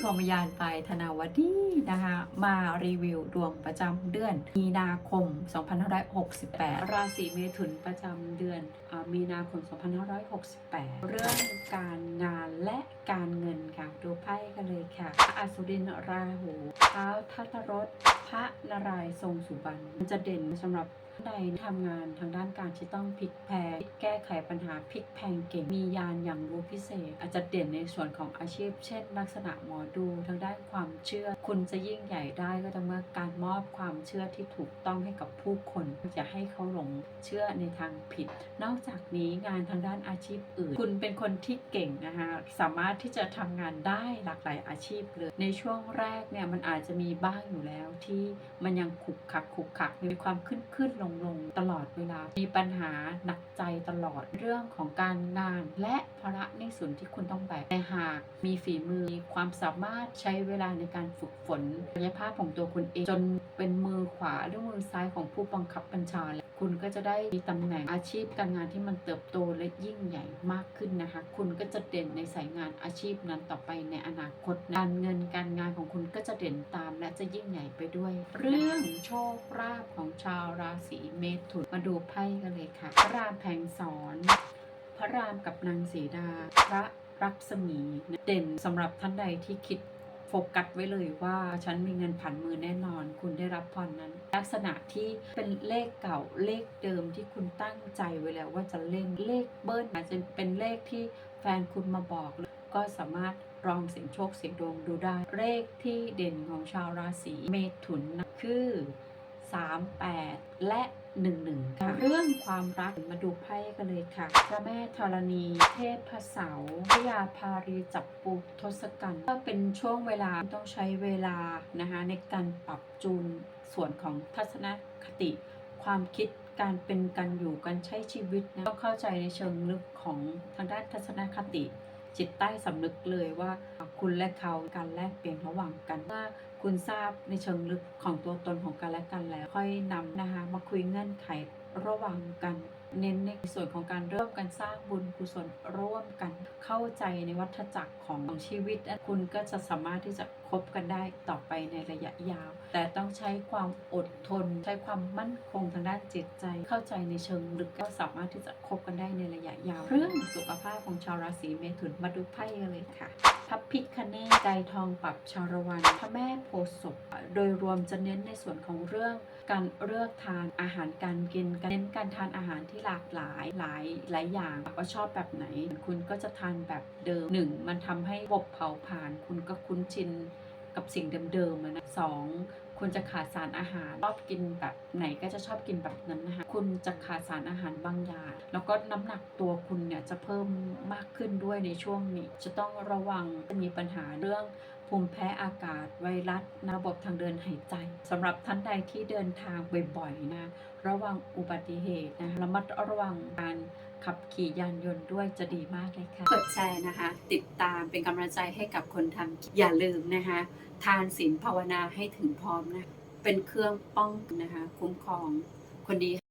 พรหมยานไปธนาวดีนะคะมารีวิวดวงประจำเดือน มีนาคม 2568 ราศีเมถุนประจำเดือนอมีนาคม 2568 เรื่องการงานและการเงินค่ะ ดูไพ่กันเลยค่ะพระอสุรินทร์ราหูเท้าวทัตรสพระนารายณ์ทรงสุบรรณมันจะเด่นสำหรับใดทำงานทางด้านการที่ต้องพลิกแพลงแก้ไขปัญหาพลิกแพลงเก่งมียานอย่างรู้พิเศษ อาจจะเด่นในส่วนของอาชีพ เช่น ลักษณะหมอดูทางด้านความเชื่อ คุณจะยิ่งใหญ่ได้ก็ต่อเมื่อการมอบความเชื่อที่ถูกต้องให้กับผู้คนอย่าให้เขาหลงเชื่อในทางผิด นอกจากนี้งานทางด้านอาชีพอื่น คุณเป็นคนที่เก่งนะคะสามารถที่จะทำงานได้หลากหลายอาชีพเลยในช่วงแรกเนี่ยมันอาจจะมีบ้างอยู่แล้วที่มันยังขุกขักขุกขักมีความขึ้นขึ้นลงลงตลอดเวลา มีปัญหาหนักใจตลอดเรื่องของการงาน และภาระหนี้สินที่คุณต้องแบกแต่หากมีฝีมือมีความสามารถใช้เวลาในการฝึกฝนศักยภาพของตัวคุณเองจนเป็นมือขวาหรือมือซ้ายของผู้บังคับบัญชาแล้วคุณก็จะได้มีตำแหน่งอาชีพการงานที่มันเติบโตและยิ่งใหญ่มากขึ้นนะคะ คุณก็จะเด่นในสายงานอาชีพนั้นต่อไปในอนาคตการเงินการงานของคุณก็จะเด่นตาม และจะยิ่งใหญ่ไปด้วย เรื่องโชคลาภของชาวราศีเมถุนมาดูไพ่กันเลยค่ะ พระรามแผงสอน พระรามกับนางสีดา พระรักษมีเด่นสำหรับท่านใดที่คิดโฟกัสไว้เลยว่าฉันมีเงินผ่านมือแน่นอน คุณได้รับพรนั้น ลักษณะที่เป็นเลขเก่าเลขเดิมที่คุณตั้งใจไว้แล้วว่าจะเล่นเลขเบิ้ลอาจจะเป็นเลขที่แฟนคุณมาบอก ก็สามารถลองเสียงโชคเสียงดวงดูได้เลขที่เด่นของชาวราศีเมถุนนะคือ 38 และ 11 ค่ะ เรื่องความรักมาดูไพ่กันเลยค่ะ พระแม่ธรณี เทพพระเสาพระยาภารีจับปูทศกัณฐ์ก็เป็นช่วงเวลาต้องใช้เวลานะคะในการปรับจูนส่วนของทัศนคติ ความคิดการเป็นการอยู่การใช้ชีวิตนะต้องเข้าใจในเชิงลึกของทางด้านทัศนคติ จิตใต้สำนึกเลยว่าคุณและเขาการแลกเปลี่ยนระหว่างกันว่าคุณทราบในเชิงลึกของตัวตนของกันและกันแล้ว ค่อยนำนะคะมาคุยเงื่อนไขระหว่างกัน เน้นในส่วนของการเริ่มกันสร้างบุญกุศลร่วมกัน เข้าใจในวัฏจักรของของชีวิต คุณก็จะสามารถที่จะคบกันได้ต่อไปในระยะยาว แต่ต้องใช้ความอดทน ใช้ความมั่นคงทางด้านจิตใจ เข้าใจในเชิงลึกก็สามารถที่จะคบกันได้ในระยะยาวเรื่องสุขภาพของชาวราศีเมถุนมาดูไพ่กันเลยค่ะพระพิคเนศใจทองปรับชาละวันพระแม่โพศพโดยรวมจะเน้นในส่วนของเรื่องการเลือกทานอาหารการกิน การเน้นการทานอาหารที่หลากหลายหลายหลายอย่างว่าชอบแบบไหน คุณก็จะทานแบบเดิมหนึ่งมันทำให้ระบบเผาผลาญคุณก็คุ้นชินกับสิ่งเดิมๆนะสองคุณจะขาดสารอาหารชอบกินแบบไหนก็จะชอบกินแบบนั้นนะคะคุณจะขาดสารอาหารบางอย่างแล้วก็น้ำหนักตัวคุณเนี่ยจะเพิ่มมากขึ้นด้วยในช่วงนี้ จะต้องระวังจะมีปัญหาเรื่อง ภูมิแพ้อากาศไวรัสระบบทางเดินหายใจสำหรับท่านใดที่เดินทางบ่อยๆนะระวังอุบัติเหตุนะระมัดระวังการขับขี่ยานยนต์ด้วยจะดีมากเลยค่ะกดแชร์นะคะ ติดตามเป็นกำลังใจให้กับคนทำอย่าลืมนะคะ ทานศีลภาวนาให้ถึงพร้อมนะ เป็นเครื่องป้องนะคะ คุ้มครองคนดี